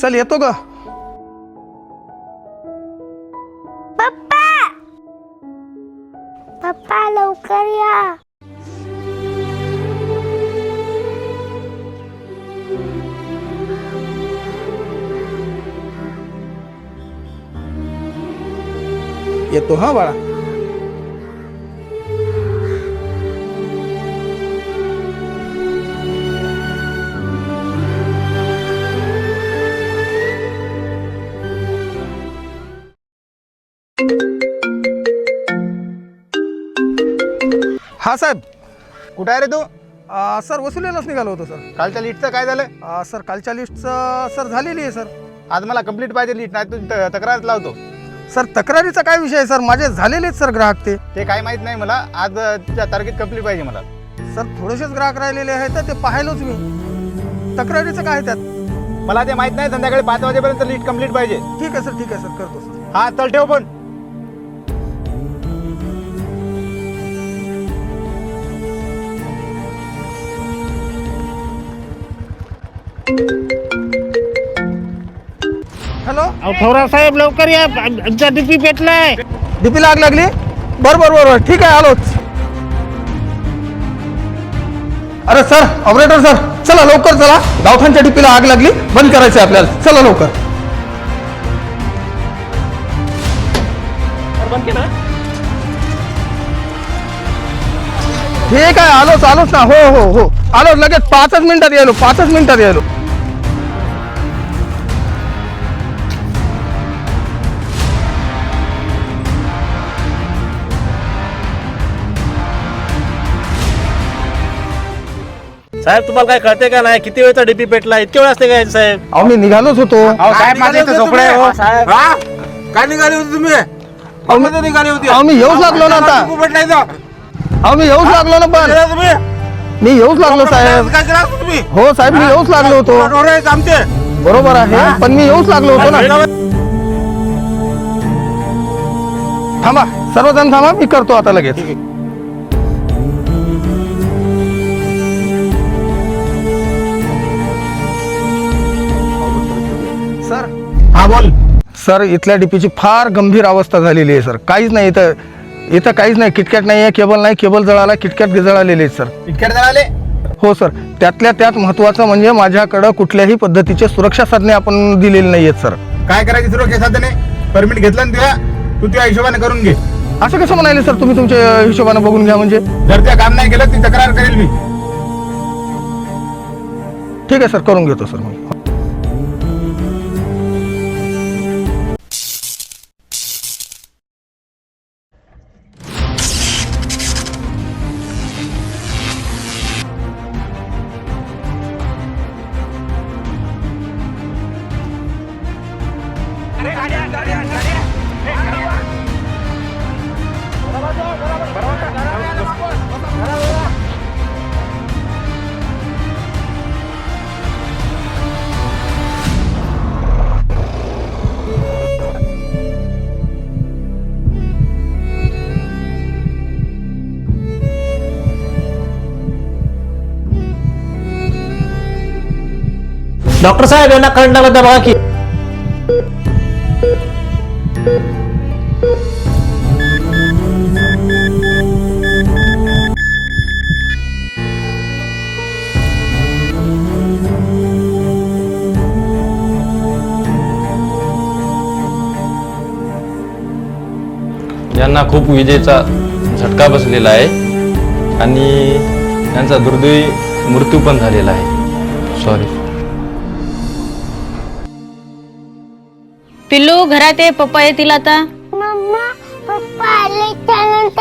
चल येतो ग. पप्पा! पप्पा लवकर या. येतो हा बाळा. हा साहेब. कुठं आहे रे तू? अ, सर वसुलीलाच निघालो होतो सर. कालच्या लिस्टचं काय झालं? अ, सर कालच्या लिस्टचं सर झालेली आहे सर. आज मला कंप्लीट पाहिजे लिस्ट नाही तुझी त- तक्रार लावतो. सर तक्रारीचा काय विषय आहे सर? माझे झालेलेच सर ग्राहक ते. ते काय माहीत नाही मला. आज अ, त्या तारखेत कंप्लीट पाहिजे मला. सर थोडेसेच ग्राहक राहिलेले आहेत तर ते पाहिलोच मी. तक्रारीचं काय आहे त्यात? मला ते माहीत नाही. संध्याकाळी पाच वाजेपर्यंत लिस्ट कंप्लीट पाहिजे. ठीक आहे सर ठीक आहे सर. करतो सर. हा चल ठेव पण. हॅलो? थोरा साहेब लवकर या. आम- आमचा डीपी पेटलाय. डीपीला आग लागली? बर बर बर बर. ठीक आहे आलोच अरे सर ऑपरेटर सर चला लवकर चला. गावठाणच्या डीपीला आग लागली. बंद करायचं आहे आपल्याला. चला लवकर. ठीक आहे आलोच आलोच ना. हो हो हो. आलोच लगेच पाचच मिनिटात यायलो पाचच मिनिटात यायलो साहेब तुम्हाला काय कळते का नाही? किती वेळचा डीपी पेटला? इतके वेळ असते काय साहेब? अहो मी निघालोच होतो. अहो साहेब माझे इथं झोपडे आहे, हो. हा? काय निघाली होती तुम्ही? कोणमध्ये निघाली होती? अहो मी येऊच लागलो ना आता. इथं. अहो मी येऊच लागलो ना पण. गेला तुम्ही? मी येऊच लागलो साहेब. काय केला तुम्ही? हो साहेब मी येऊच लागलो होतो. ढोरं आहेत आमचे. बरोबर आहे पण मी येऊच लागलो होतो ना. थांबा सर्वजण थांबा मी करतो आता लगेच. हा बोल. सर इथल्या डीपीची फार गंभीर अवस्था झालेली आहे सर. काहीच नाही इथं इथं काहीच नाही. किटकॅट नाही आहे केबल नाही केबल जळाला किटकॅट जळालेले आहेत सर. इतक्यात जळाले? हो सर. त्यातल्या त्यात महत्वाचं म्हणजे माझ्याकडं कुठल्याही पद्धतीचे सुरक्षा साधने आपण दिलेली नाही आहेत सर. काय करायची सुरक्षा साधने? परमिट घेतलं ना तुझ्या तू त्या हिशोबाने करून घे. असं कसं म्हणाले सर? तुम्ही तुमच्या हिशोबाने बघून घ्या म्हणजे. जर त्या काम नाही केलं ती तक्रार करेल मी. ठीक आहे सर. करून घेतो सर. मी डॉक्टर साहेब यांना करंट लागला होता बघा की यांना खूप विजेचा झटका बसलेला आहे आणि यांचा दुर्दैवी मृत्यू पण झालेला आहे. सॉरी पिल्लू घरात आहे पप्पा येतील आता. मम्मा पप्पा आले त्यानंतर